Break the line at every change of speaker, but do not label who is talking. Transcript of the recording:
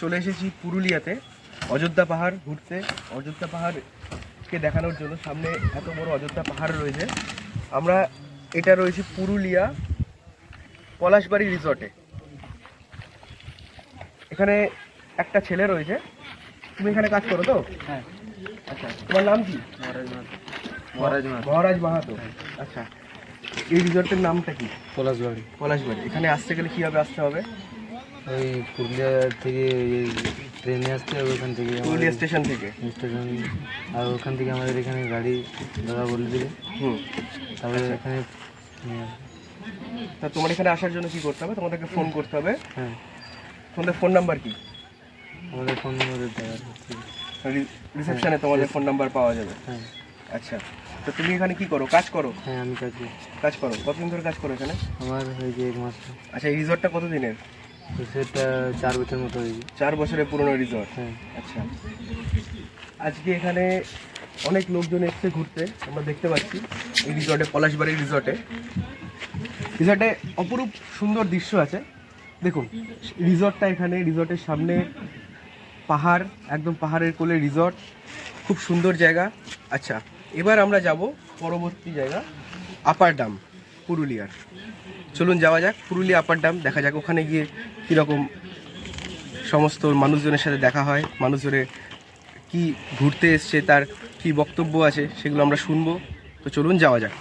চলে এসেছি পুরুলিয়াতে। অযোধ্যা পাহাড় ঘুরতে। অযোধ্যা পাহাড়কে দেখানোর জন্য সামনে এত বড় অযোধ্যা পাহাড় রয়েছে। আমরা এটা রয়েছে পুরুলিয়া পলাশবাড়ি রিসর্টে। এখানে একটা ছেলে রয়েছে। তুমি এখানে কাজ করো তো?
হ্যাঁ।
আচ্ছা। তোমার নাম কি?
মহারাজ মাহাতো। মহারাজ মাহাতো।
মহারাজ মাহাতো। আচ্ছা। এই রিসর্টের নামটা কি?
পলাশবাড়ি।
পলাশবাড়ি। এখানে আসতে গেলে কীভাবে আসতে হবে?
ওই পুরুলিয়া থেকে ট্রেনে আসতে হবে ওখান থেকে
পুরুলিয়া স্টেশন থেকে?
স্টেশন আর ওখান থেকে আমাদের এখানে গাড়ি দাদা বলে দিলে
হুম।
তারপরে
আচ্ছা।
এখানে
তা তোমার এখানে আসার জন্য কি করতে হবে? তোমাদেরকে ফোন করতে হবে।
হ্যাঁ।
তোমাদের ফোন নাম্বার কি?
আমাদের ফোন নম্বর
রিসেপশনে তোমাদের ফোন নাম্বার পাওয়া যাবে।
হ্যাঁ।
আচ্ছা। তো তুমি এখানে কি করো? কাজ করো?
হ্যাঁ আমি কাজ করি।
কাজ করো। কতদিন ধরে কাজ করো এখানে?
আমার হয়েছে এক মাস।
আচ্ছা এই রিসর্টটা কত দিনের
তো সেটা চার বছর মতো হয়েছে।
চার বছরের পুরনো রিসর্ট
হ্যাঁ।
আচ্ছা। আজকে এখানে অনেক লোকজন এসছে ঘুরতে আমরা দেখতে পাচ্ছি এই রিসর্টে পলাশবাড়ি রিসর্টে রিসর্টে অপরূপ সুন্দর দৃশ্য আছে। দেখুন রিসর্টটা এখানে রিসর্টের সামনে পাহাড় একদম পাহাড়ের কোলে রিসর্ট খুব সুন্দর জায়গা। আচ্ছা এবার আমরা যাব পরবর্তী জায়গা আপার ডাম পুরুলিয়ার। চলুন যাওয়া যাক। পুরুলিয়া আপার ডাম দেখা যাক ওখানে গিয়ে কীরকম সমস্ত মানুষজনের সাথে দেখা হয় মানুষজনের কি ঘুরতে এসছে, তার কি বক্তব্য আছে, সেগুলো আমরা শুনব। তো চলুন যাওয়া যাক।